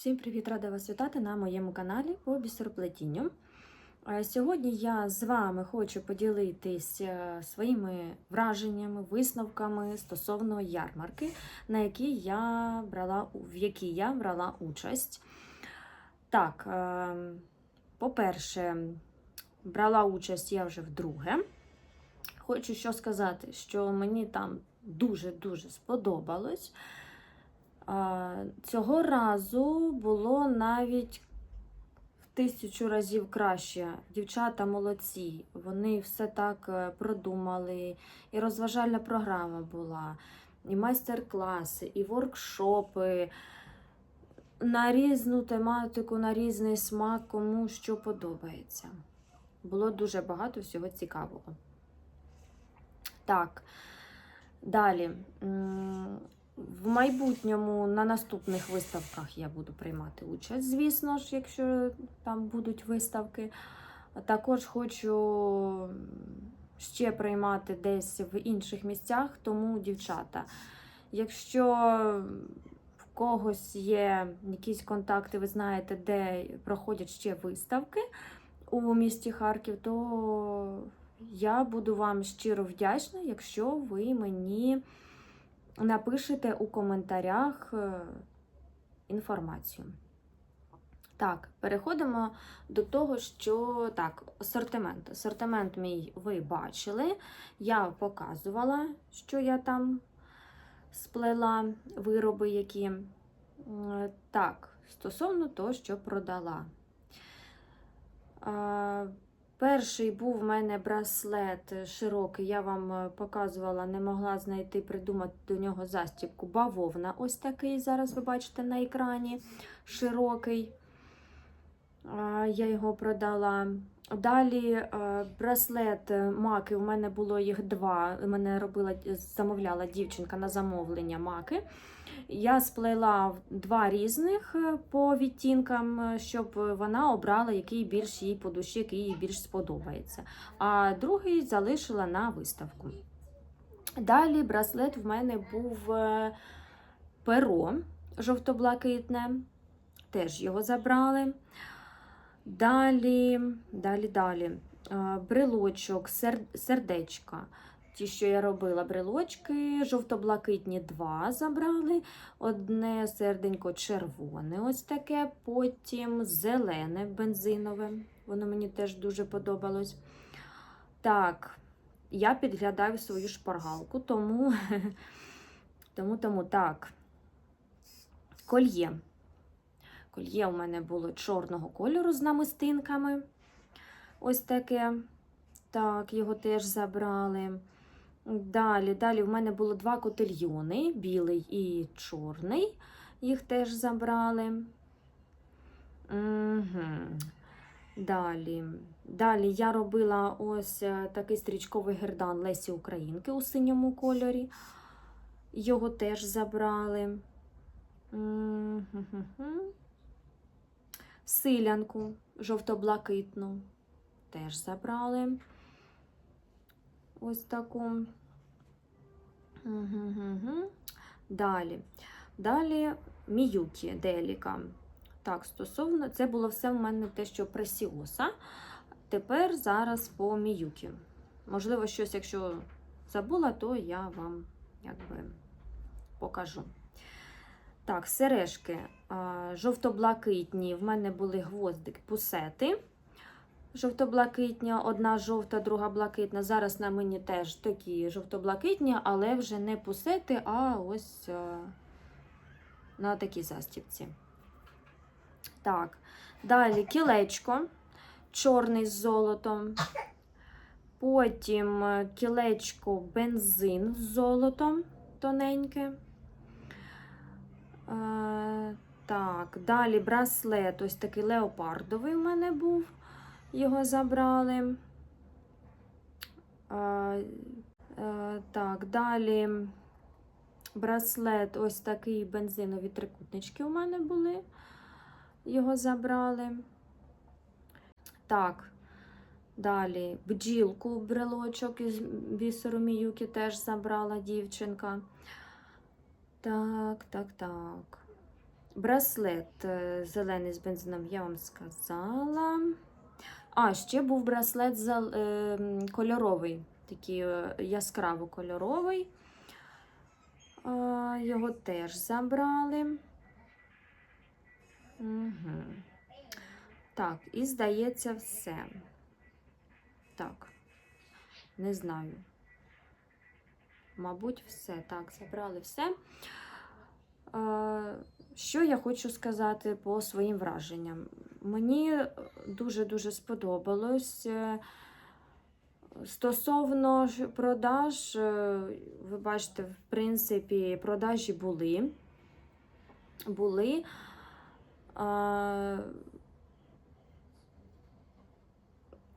Всім привіт! Рада вас вітати на моєму каналі по бісероплетінню. Е, Сьогодні я з вами хочу поділитись е, своїми враженнями, висновками стосовно ярмарки, на якій я брала, в якій я брала участь. Так, е, по-перше, брала участь я вже вдруге. Хочу що сказати, що мені там дуже-дуже сподобалось. Цього разу було навіть в тисячу разів краще. Дівчата молодці. Вони все так е, продумали. І розважальна програма була, і майстер-класи, і воркшопи на різну тематику, на різний смак, кому що подобається. Було дуже багато всього цікавого. Так, далі. В майбутньому на наступних виставках я буду приймати участь, звісно ж, якщо там будуть виставки. Також хочу ще приймати десь в інших місцях, тому, дівчата, якщо в когось є якісь контакти, ви знаєте, де проходять ще виставки у місті Харків, то я буду вам щиро вдячна, якщо ви мені напишете у коментарях е, інформацію. Так, переходимо до того, що так, асортимент. Асортимент мій ви бачили. Я показувала, що я там сплела вироби, які. Так, стосовно того, що продала. Перший був в мене браслет широкий, я вам е, показувала, не могла знайти, придумати до нього застібку. Бавовна, ось такий, зараз ви бачите на екрані широкий. Я його продала. Далі е, браслет е, маки, у мене було їх два. Мене робила, замовляла дівчинка на замовлення маки. Я сплела два різних е, по відтінкам, е, щоб вона обрала, який більш їй по душі, який їй більш сподобається. А другий залишила на виставку. Далі браслет в мене був е, перо жовто-блакитне, теж його забрали. Далі, далі, далі. е, Брелочок, сердечка. Ті, що я робила брелочки, жовто-блакитні два забрали. Одне серденько червоне, ось таке, потім зелене бензинове. Воно мені теж дуже подобалось. Так, я підглядаю свою шпаргалку, тому, тому, тому так. Кольє. Кольє у мене було чорного кольору з намистинками. Ось таке. Так, його теж забрали. Далі, далі в мене було два котельйони, білий і чорний. Їх теж забрали. Угу. Далі. Далі я робила ось е, такий стрічковий гердан Лесі Українки у синьому кольорі. Його теж забрали. Мгм. Силянку жовто-блакитну теж забрали. Ось таку. Угу. Далі. Далі Міюкі Деліка. Так, стосовно, це було все в мене те, що пресіоса. Тепер зараз по Міюкі. Можливо, щось, якщо забула, то я вам якби покажу. Так, сережки жовто-блакитні. В мене були гвоздик пусети. Жовто-блакитня, одна жовта, друга блакитна. Зараз на мені теж такі жовто-блакитні, але вже не пусети, а ось а, на такій застібці. Так, далі кілечко, чорний з золотом. Потім е, кілечко бензин з золотом тоненьке. Так, далі браслет, ось такий леопардовий у мене був. Його забрали. Е, е, так, далі браслет, ось такий бензинові трикутнички у мене були. Його забрали. Так, далі бджілку, брелочок із бісеру Міюки теж забрала дівчинка. Так, так, так. Браслет е, зелений з бензином я вам сказала. А, ще був браслет е, кольоровий, такий е, яскраво кольоровий. Його теж забрали. Угу. Так, і здається, все. Так, не знаю. Мабуть, все. Так, забрали все. Е, Що я хочу сказати по своїм враженням? Мені дуже-дуже сподобалось. Е, Стосовно продаж, е, ви бачите, в принципі, продажі були. Були. Е,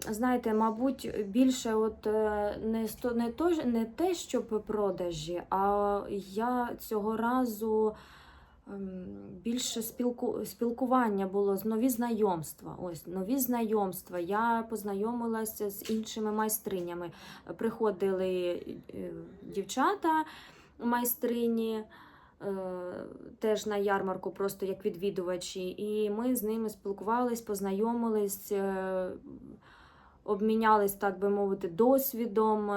Знаєте, мабуть, більше от е, не, не, то, не те, щоб продажі, а я цього разу більше спілку, спілкування було з нові знайомства. Ось нові знайомства. Я познайомилася з іншими майстринями. Приходили е, дівчата майстрині. е, Теж на ярмарку, просто як відвідувачі, і ми з ними спілкувались, познайомились, е, обмінялись, так би мовити, досвідом.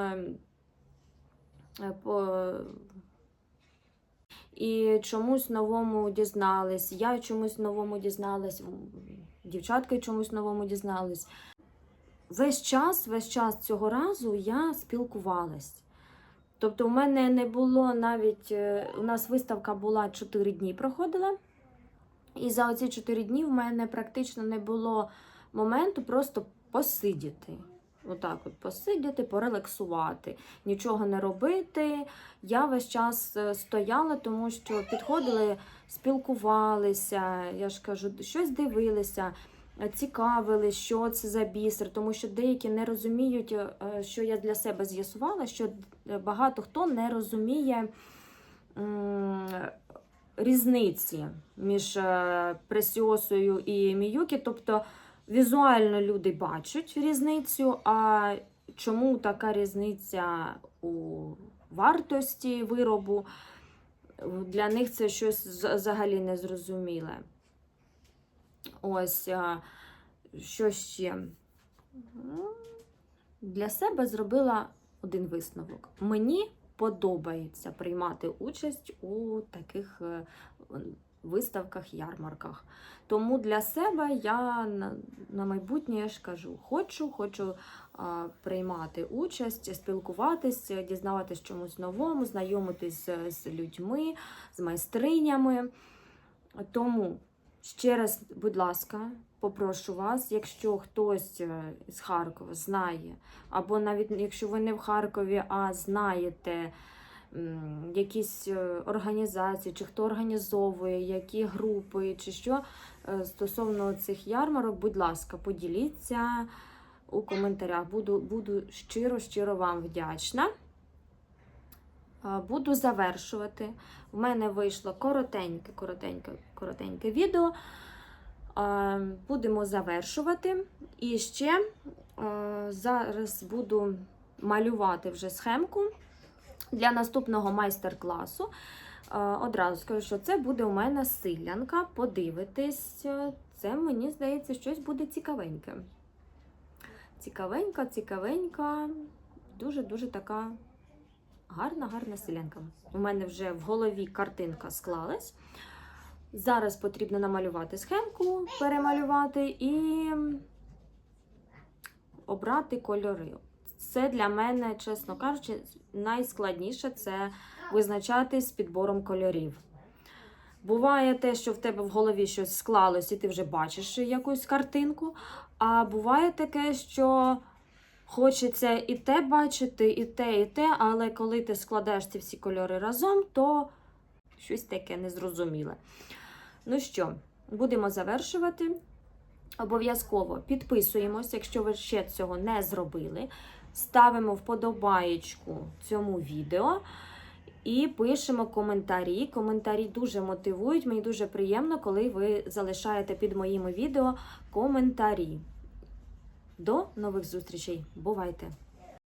І чомусь новому дізнались. Я чомусь новому дізналась, дівчатки чомусь новому дізнались. Весь час, весь час цього разу я спілкувалась. Тобто, у мене не було навіть, е, у нас виставка була 4 дні проходила. І за оці 4 дні в мене практично не було моменту просто посидіти. Отак от посидіти, порелаксувати, нічого не робити. Я весь час е, стояла, тому що підходили, спілкувалися, я ж кажу, щось дивилися, цікавили, що це за бісер, тому що деякі не розуміють, е, що я для себе з'ясувала, що е, багато хто не розуміє. Різниці між пресіосою і міюкі, тобто Візуально люди бачать різницю, а чому така різниця у вартості виробу? Для них це щось взагалі незрозуміле. Ось, що ще? Для себе зробила один висновок. Мені подобається приймати участь у таких е, виставках, ярмарках. Тому для себе я на, на майбутнє ж кажу, хочу, хочу а, приймати участь, спілкуватися, дізнаватись чомусь новому, знайомитись з, з людьми, з майстринями. Тому ще раз, будь ласка, попрошу вас, якщо хтось е, з Харкова знає, або навіть якщо ви не в Харкові, а знаєте якісь е, організації, чи хто організовує, які групи, чи що е, стосовно цих ярмарок, будь ласка, поділіться у коментарях. Буду, буду щиро, щиро вам вдячна. Буду завершувати. У мене вийшло коротеньке, коротеньке, коротеньке відео. Будемо завершувати. І ще е, зараз буду малювати вже схемку для наступного майстер-класу. Е, Одразу скажу, що це буде у мене силянка. Подивитись, це мені здається, щось буде цікавеньке. Цікавенька, цікавенька, дуже-дуже така гарна, гарна селянка. У мене вже в голові картинка склалась. Зараз потрібно намалювати схемку, перемалювати і обрати кольори. Це для мене, чесно кажучи, найскладніше це визначати з підбором кольорів. Буває те, що в тебе в голові щось склалось, і ти вже бачиш якусь картинку. А буває таке, що хочеться і те бачити, і те, і те, але коли ти складаєш ці всі кольори разом, то щось таке незрозуміле. Ну що, будемо завершувати. Обов'язково підписуємось, якщо ви ще цього не зробили. Ставимо вподобаєчку цьому відео і пишемо коментарі. Коментарі дуже мотивують. Мені дуже приємно, коли ви залишаєте під моїми відео коментарі. До нових зустрічей. Бувайте!